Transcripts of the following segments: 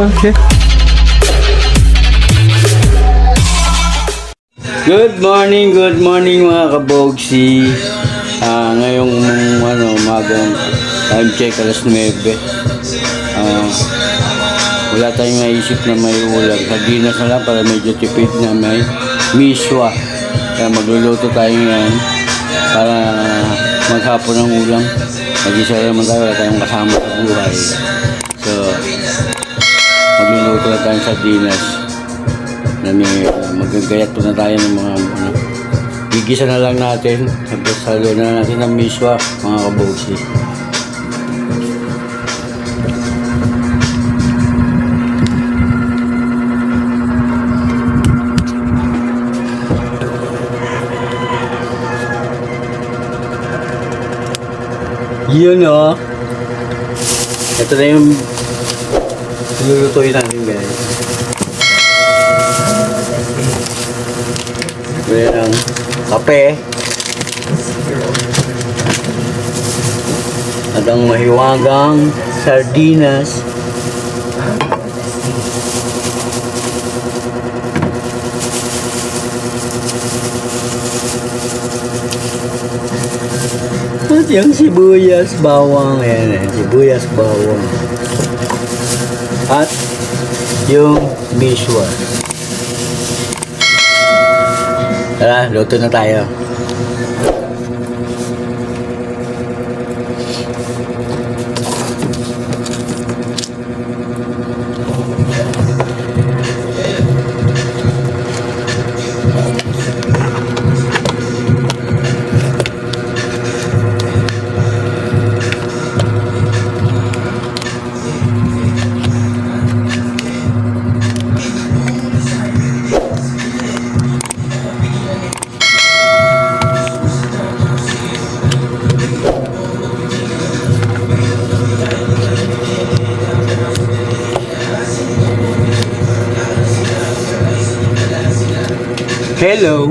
Okay. Good morning, good morning mga kabogsi. Ah, ngayong ano, umagang time check alas 9. Ah, wala tayong naisip na may ulam. Sardinas na lang para medyo tipid na may miswa. Kaya magluluto tayo ngayon para maghapon ng ulam. Mag-isa naman tayo, wala tayong kasama sa buhay. So, na tayong sardinas na may uh, magagayat po na tayo ng mga ano, gigisa na lang natin tapos halo na natin ng miswa mga kabogsi yun o ito na yung lulutuin natin guys Ayan kape. At ang mahiwagang sardinas. At yung sibuyas, bawang. Ayan, ayan, sibuyas, bawang. At yung miswa. Tara, luto na tayo. Hello.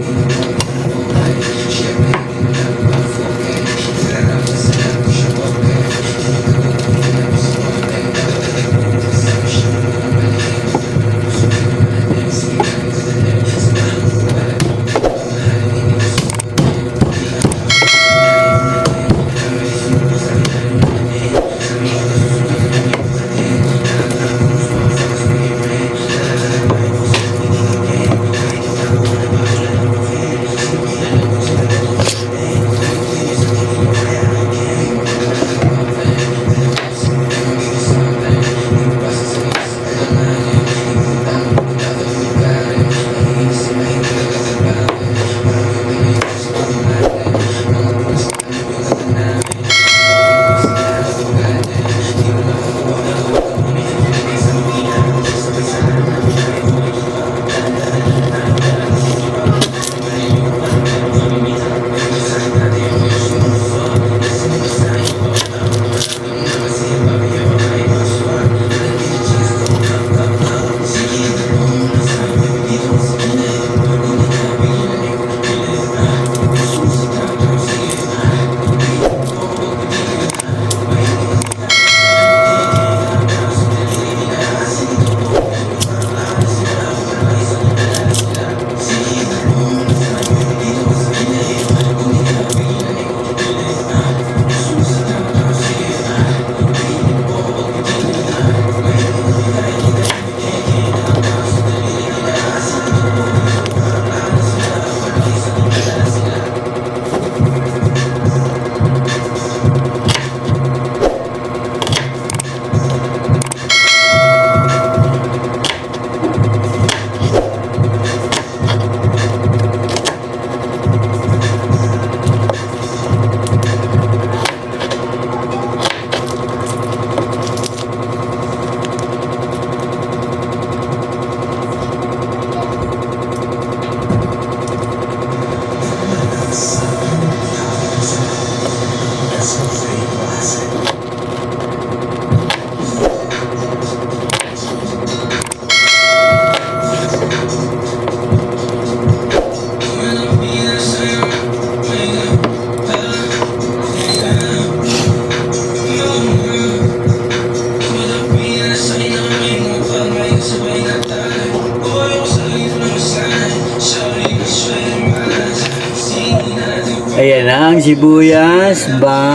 Ayan ang sibuyas, ba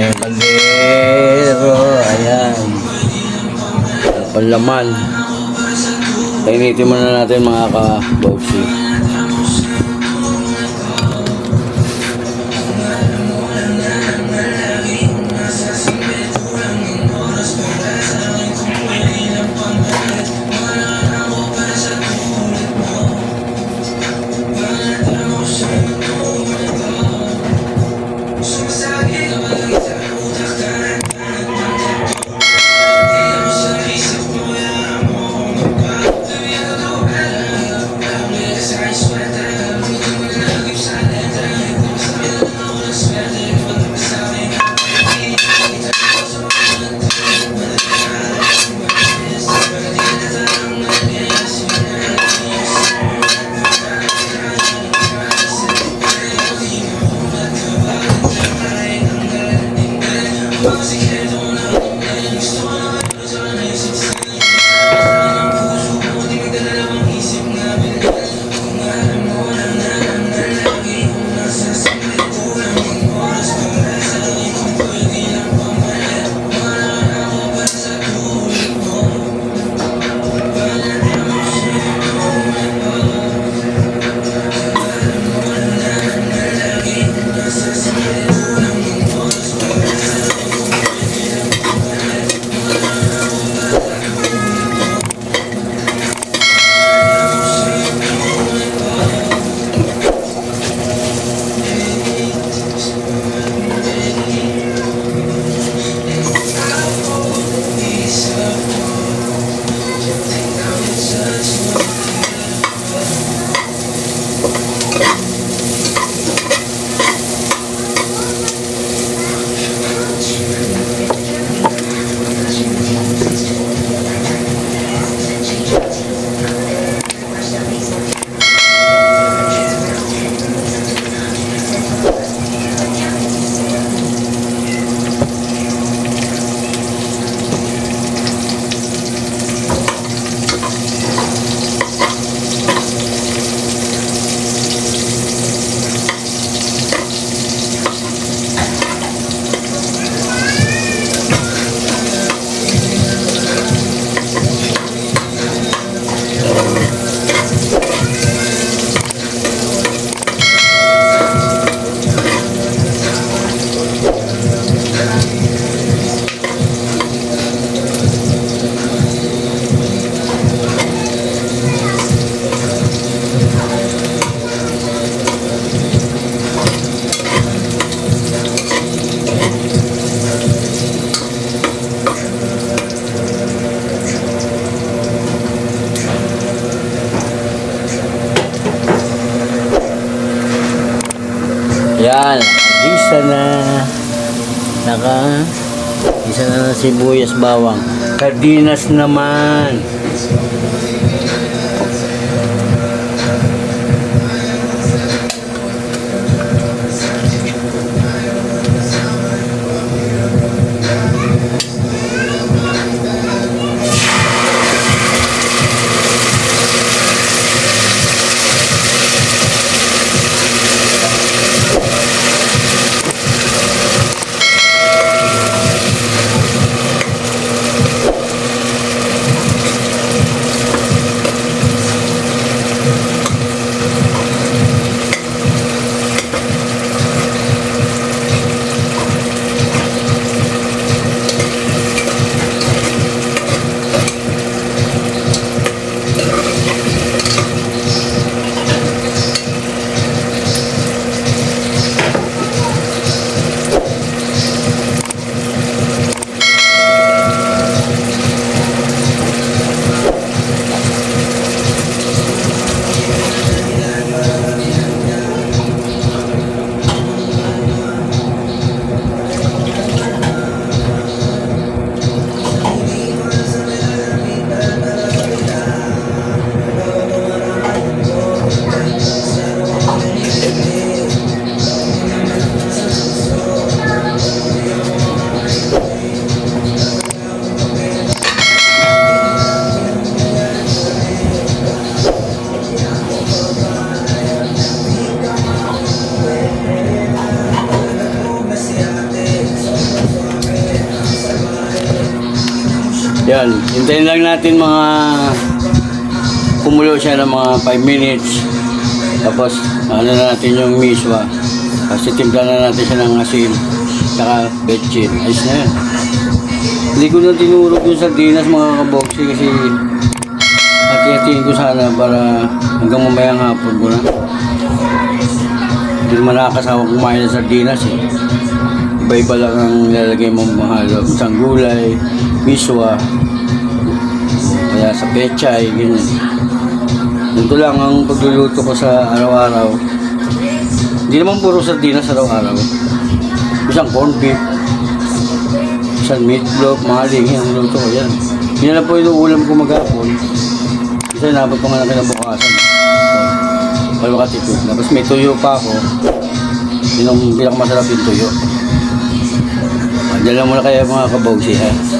Yan yung kaldero, ayan. Panlaman. Kainitin muna natin mga ka-boxy. Yan, gisa na. Naka, gisa na ng sibuyas bawang. Sardinas naman. Yan. Hintayin lang natin mga kumulo siya ng mga 5 minutes. Tapos, ano na natin yung miswa. Kasi timpla na natin siya ng asin. Saka betchin. Ayos na yan. Hindi ko na tinurog yung sardinas mga kaboksi kasi hati-hatiin ko sana para hanggang mamayang hapon ko na. Hindi naman nakakasawa kumain ng sardinas eh. Iba-iba lang ang nilalagay mong mahalo. Isang gulay, miswa, o kaya sa pechay, ganyan. Ito lang ang pagluluto ko sa araw-araw. Hindi naman puro sardinas araw-araw. Isang corned beef, isang meatloaf, mahaling, yan ang luto ko yan. Yan na po yung ulam ko maghapon. Kasi nabot ko nga na kinabukasan. So, wala makatipid. Tapos may tuyo pa ako. Yun ang pinakamasarap yung tuyo. Diyan lang muna kayo mga kabogsi ha.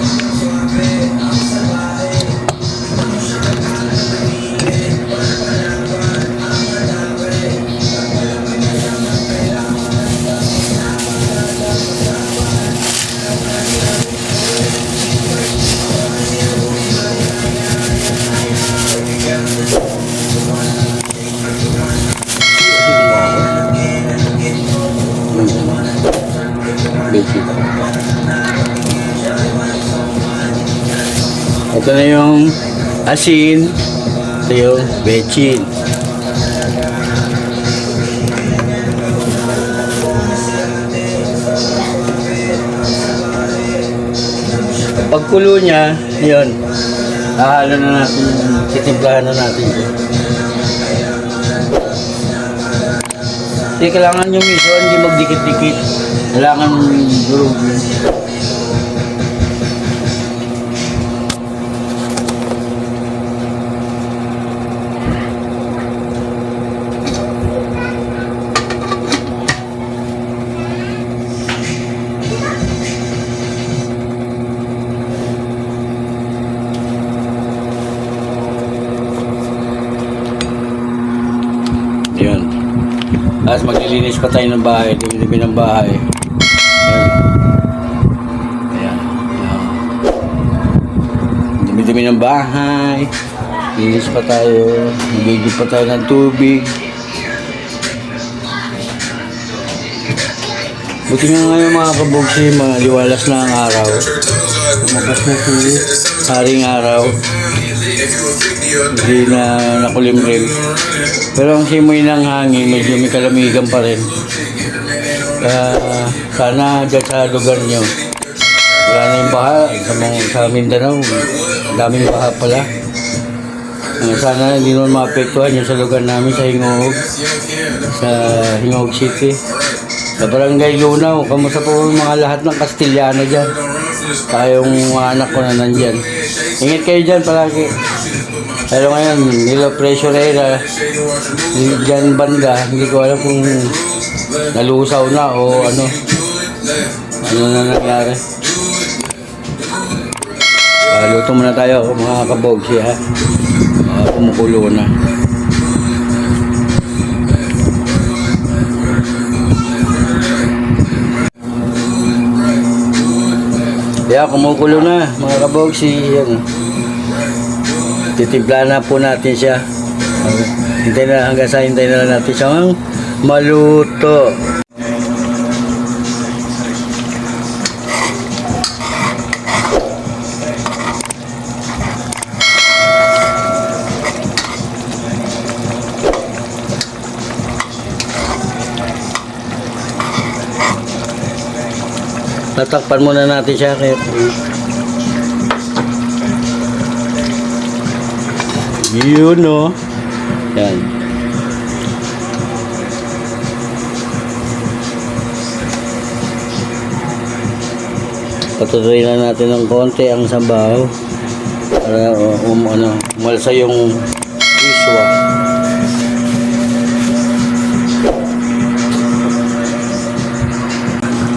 Basic. Ito na yung asin. Ito yung bechin. Pagkulo niya, yun. Ahalo na natin, titimplahan na natin. Hindi kailangan yung miso, hindi magdikit-dikit. Kailangan durog. Yun. Tapos maglilinis pa tayo ng bahay, dumi-dumi ng bahay. Ng bahay. Linis pa tayo. Magigib pa tayo ng tubig. Buti nga ngayon mga kabugsi, mga liwalas na ang araw. Magas na si haring araw. Hindi na nakulimrim. Pero ang simoy ng hangin, medyo may kalamigan pa rin. Kaya sana dyan sa lugar nyo, yung baha. Sa, mga, sa Mindanao, daming baha pala. Ah, sana hindi naman maapektuhan yung sa lugar namin sa Hingog, sa Hingog City. Sa Barangay Lunaw, kamusta po mga lahat ng Kastiliano dyan? Tayong anak ko na nandyan. Ingat kayo dyan palagi. Pero ngayon, nilo pressure era, dyan banda, hindi ko alam kung nalusaw na o ano. Ano na nangyari. Uh, luto muna tayo mga kabogsi ha. Uh, kumukulo na. Kaya kumukulo na mga kabogsi. Yan. Titimpla na po natin siya. Hintay na hanggang sa hintay na lang natin siyang maluto. Tatakpan muna natin siya kaya Yun no. Yan. Patuloy lang natin ng konti ang sabaw para um, ano, umalsa yung iswa.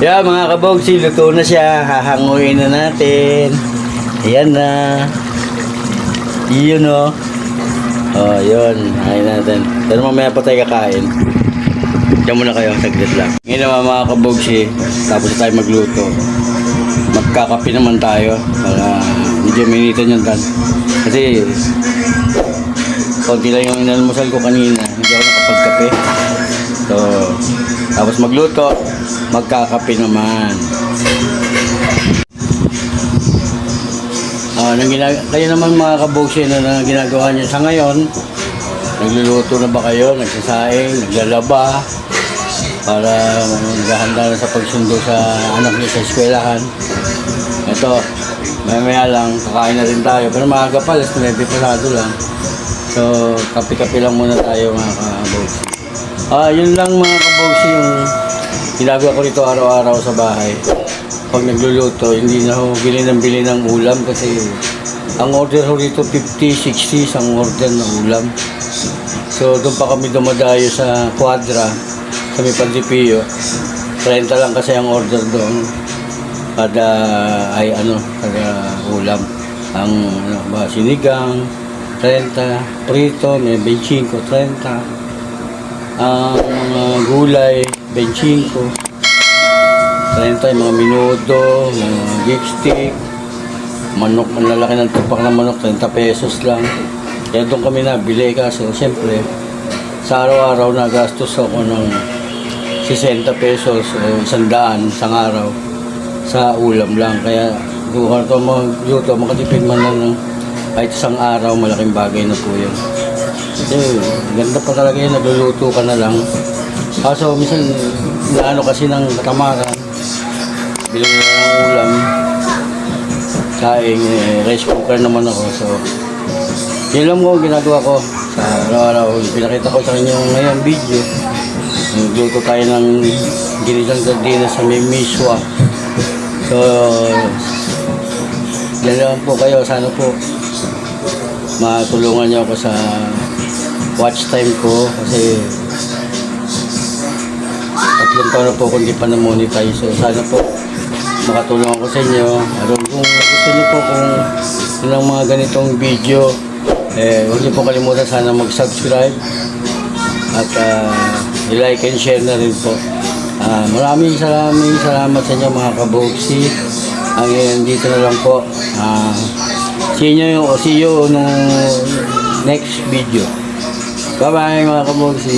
Yeah, mga kabogsi, luto na siya. Hahanguin na natin. Ayan na. Yun o. Oh, yun. Ayun natin. Pero mamaya pa tayo kakain. Diyan muna kayo, saglit lang. Ngayon naman mga kabogsi, tapos tayo magluto. Magkakape naman tayo para medyo minitan yung dan. Kasi, konti lang yung inalmusal ko kanina. Hindi ako nakapagkape. So, tapos magluto, magkakape naman. Ah, nang kayo naman mga kabogsi na, na ginagawa niyo sa ngayon, nagluluto na ba kayo, nagsasaing, naglalaba, para naghahanda na sa pagsundo sa anak niyo sa eskwelahan. Ito, maya lang, kakain na rin tayo. Pero maaga pa, alas 9 pasado lang. So, kape-kape lang muna tayo mga kabogsi. Ah, yun lang mga kabogsi yung ginagawa ko rito araw-araw sa bahay. Pag nagluluto, hindi na ako bili ng bili ng ulam kasi ang order ko rito 50, 60 isang order ng ulam. So doon pa kami dumadayo sa Quadra, sa may Pandipio. 30 lang kasi ang order doon. Kada ay ano, kada ulam. Ang ano ba, sinigang, 30, prito, may 25, 30. Ang mga gulay, 25. 30 yung mga minuto, mga beef stick, manok, malalaki ng tupak ng manok, 30 pesos lang. Kaya doon kami nabili kaso siyempre sa araw-araw nagastos ako ng 60 pesos o 100 isang araw sa ulam lang. Kaya doon ko ito magluto, makatipid man lang ng kahit isang araw, malaking bagay na po yun. Kasi ganda pa talaga yun, nagluluto ka na lang. Kaso minsan, naano kasi ng katamaran, bilang na ng ulam, kaing eh, rice cooker naman ako. So, yun lang mo ginagawa ko sa araw-araw. Pinakita ko sa inyo ngayong video. Nagluto tayo ng ginisang sardinas sa may. So, yan lang po kayo. Sana po matulungan niyo ako sa watch time ko kasi tatlong taon na po kung di pa na-monetize. So, sana po makatulong ako sa inyo. At kung gusto niyo po kung ilang mga ganitong video, eh, huwag niyo po kalimutan sana mag-subscribe at ah, i-like and share na rin po. Ah, maraming salamat, salamat sa inyo mga kabogsi. Ang uh, dito na lang po. Ah, see you, see you nung next video. Bye-bye mga kabogsi.